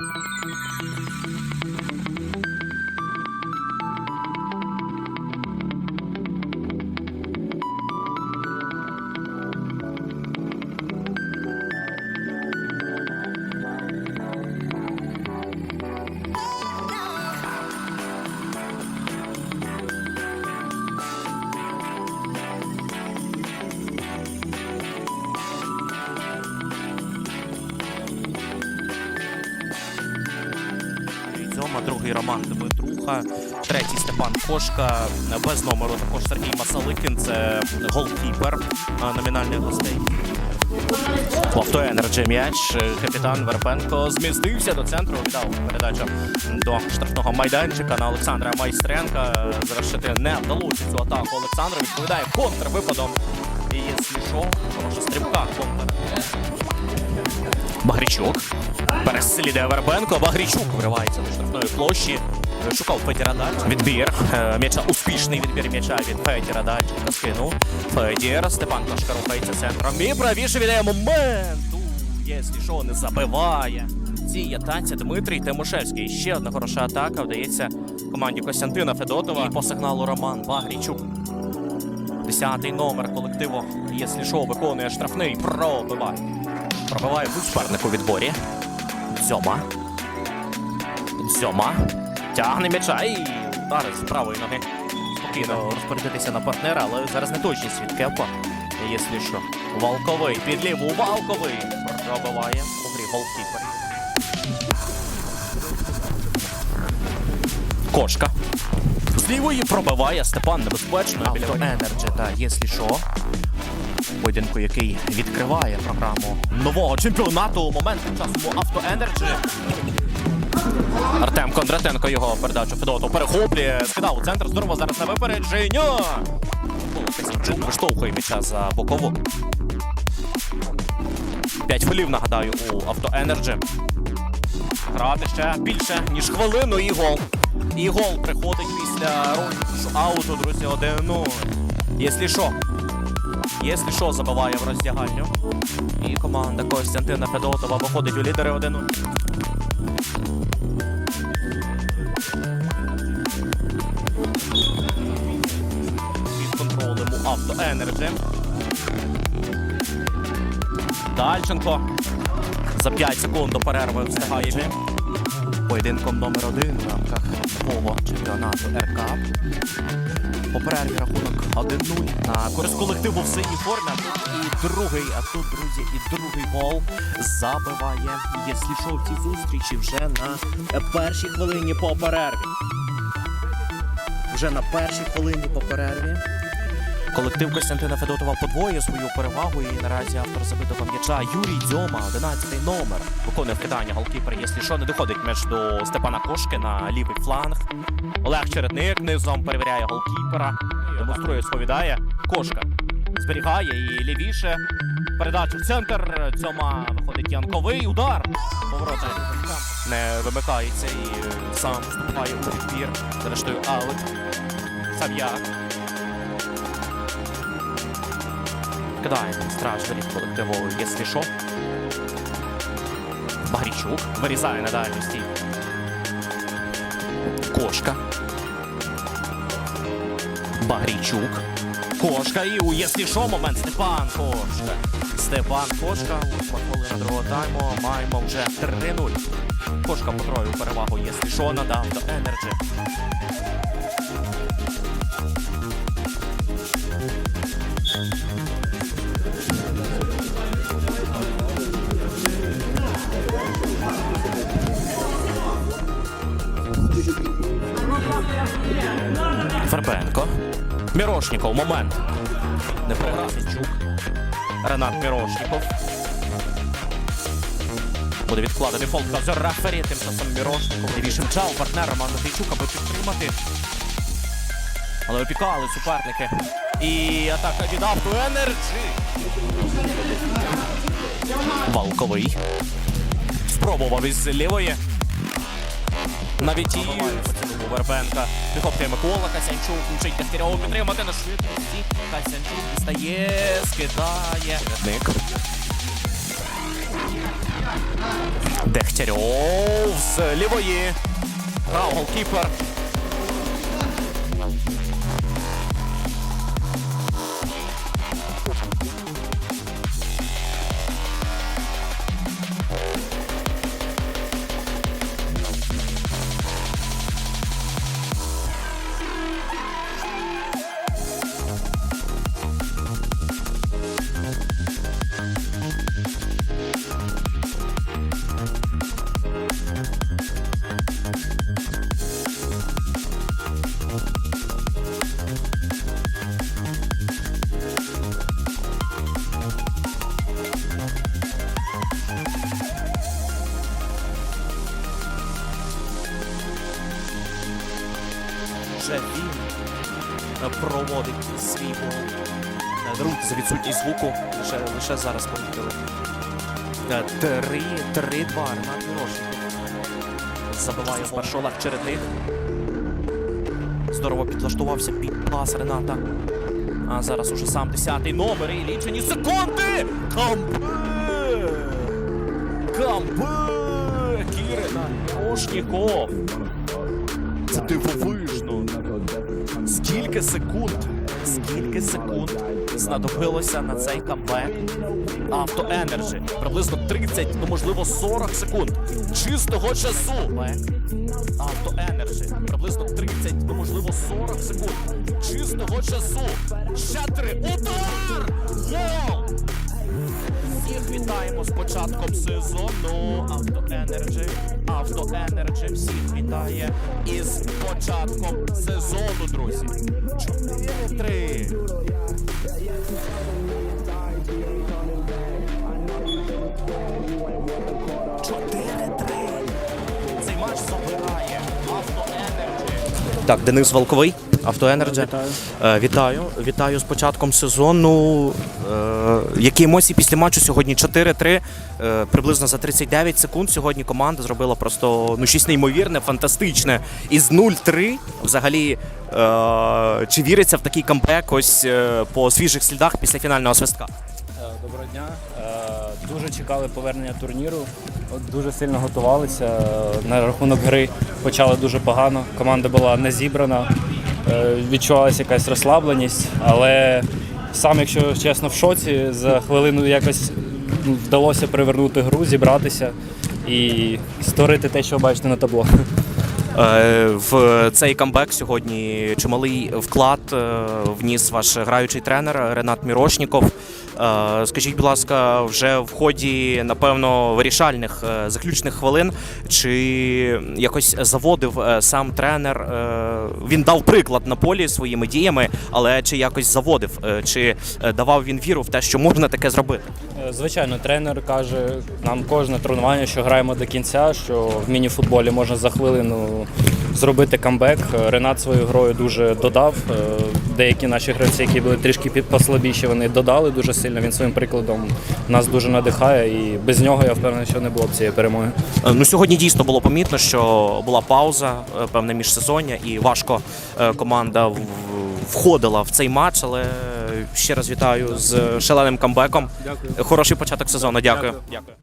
you Дмитруха, третій Степан Кошка, без номеру також Сергій Масаликін, це голкіпер номінальних гостей. В автоенерджі м'яч. Капітан Верпенко змістився до центру. Віддав передачу до штрафного майданчика на Олександра Майстренка. Завершити не вдалося цю атаку. Олександр відповідає контрвипадом. І якщо що, хороша стрибка контр. Багрічук. Переслідує Вербенко. Багрічук виривається до штрафної площі. Шукав Федіра Дальченка. Відбір. Е, М'яча успішний відбір м'яча від Федіра Дальченка. Скинув. Федір. Степан Кошка рухається центром. І правіше віддає момент. Якщо що, не забиває. Цій атаці Дмитрій Тимошевський. Ще одна хороша атака. Вдається команді Костянтина Федотова. І по сигналу Роман Багрічук. Десятий номер колективу. Якщо що, виконує штрафний. Пробиває. Пробиває в супернику у відборі. Дзьома. Дзьома. Тягне м'яча і удари з правої ноги. Спокійно розпорядитися на партнера, але зараз не точність від Кепа. Якщо що. Валковий під ліву. Валковий. Пробиває у грі голкіпер. Кошка. З лівої пробиває Степан небезпечно. Біля Енерджі, та якщо що. Поєдинку, який відкриває програму нового чемпіонату. у Момент тим часом у Авто Енерджі. Артем Кондратенко його передачу Федоту перехоплює. Скидав у центр. Здорово зараз на випередження. Касінчук виштовхує м'яча за бокову. П'ять хвилів, нагадаю, у Авто Енерджі. Грати ще більше, ніж хвилину і гол. І гол приходить після розіграшу ауту, друзі, 1-0. Якщо що, Якщо що, забиває в роздягальню. І команда Костянтина Федотова виходить у лідери 1-0. Енерджі. Дальченко. За 5 секунд до перерви встигає. Поєдинком номер один в рамках нового чемпіонату РК. По перерві рахунок 1-0 на користь колективу в синій формі. І другий, а тут, друзі, і другий гол забиває, якщо що, в цій зустрічі вже на першій хвилині по перерві. Вже на першій хвилині по перерві. Колектив Костянтина Федотова подвоює свою перевагу і наразі автор забитого м'яча Юрій Дзьома, 11 номер. Виконує вкидання голкіпер, якщо що, не доходить м'яч до Степана Кошки на лівий фланг. Олег Чередник низом перевіряє голкіпера, демонструє, сповідає. Кошка зберігає і лівіше. Передача в центр. Дзьома виходить Янковий. Удар. Поворота не вимикається і сам вступає у відбір. Зрештою, аут. Сав'як. Кидає страж колективу, якщо що. Багрічук вирізає на дальню. Кошка. Багрійчук. Кошка і у якщо що момент Степан Кошка. Степан Кошка. Восьма хвилина другого тайму. Маємо вже 3-0. Кошка потроїв перевагу, якщо що, надав до Енерджі. Мірошніков. Момент. Не програв. Ренат Мірошніков. Буде відкладений фолт за рефері. Тим часом Мірошніков. Лівішим чав партнер Роман Матвійчук, аби підтримати. Але опікали суперники. І атака від Авто Енерджі. Валковий. Спробував із лівої. Навіть і поцілунку Вербенка. Вихоплює Микола Касянчук, включить Дегтярьову підтримати на швидкості. Касянчук дістає, скидає. Ник. Дегтярьов з лівої. Грав голкіпер. Проводить свій. Е, за відсутність звуку. Лише, лише зараз помітили. Е, Три, три, два. Ренат Мірошник. Забиває першого чередних. Здорово підлаштувався під пас Рената. А зараз уже сам десятий номер і лічені секунди. Камбек! І Ренат Мірошніков. Це дивовижно. Скільки секунд? Скільки секунд знадобилося на цей камбек? Авто Енерджі. Приблизно 30, ну можливо 40 секунд. Чистого часу. Авто Енерджі. Приблизно 30, ну можливо 40 секунд. Чистого часу. Ще три. Удар! Гол! Всіх вітаємо з початком сезону. Авто Енерджі. Авто Енерджі всіх вітає із початком сезону, друзі. 4-3. Чотири-три. Цей матч забирає Авто Енерджі. Так, Денис Волковий, Авто Енерджі. Вітаю. Вітаю. Вітаю з початком сезону. Е, Які емоції після матчу сьогодні 4-3. Е, Приблизно за 39 секунд сьогодні команда зробила просто ну, щось неймовірне, фантастичне. Із 0-3 взагалі. е, Чи віриться в такий камбек ось е, по свіжих слідах після фінального свистка? Е, Доброго дня. Е, Дуже чекали повернення турніру. Дуже сильно готувалися. Е, На рахунок гри почали дуже погано. Команда була не зібрана, Е, відчувалася якась розслабленість, але сам, якщо чесно, в шоці, за хвилину якось ну, вдалося привернути гру, зібратися і створити те, що бачите на табло. Е, В цей камбек сьогодні чималий вклад е, вніс ваш граючий тренер Ренат Мірошніков. Е, Скажіть, будь ласка, вже в ході, напевно, вирішальних заключних хвилин, чи якось заводив сам тренер? Він дав приклад на полі своїми діями, але чи якось заводив, чи давав він віру в те, що можна таке зробити? Звичайно, тренер каже нам кожне тренування, що граємо до кінця, що в міні-футболі можна за хвилину зробити камбек. Е, Ренат своєю грою дуже додав. Е, Деякі наші гравці, які були трішки під- послабіші, вони додали дуже сильно. Він своїм прикладом нас дуже надихає, і без нього я впевнений, що не було б цієї перемоги. Е, Ну сьогодні дійсно було помітно, що була пауза, певне міжсезоння, і важко команда входила в цей матч. Але ще раз вітаю з шаленим камбеком. Дякую. Хороший початок сезону. Дякую. Дякую.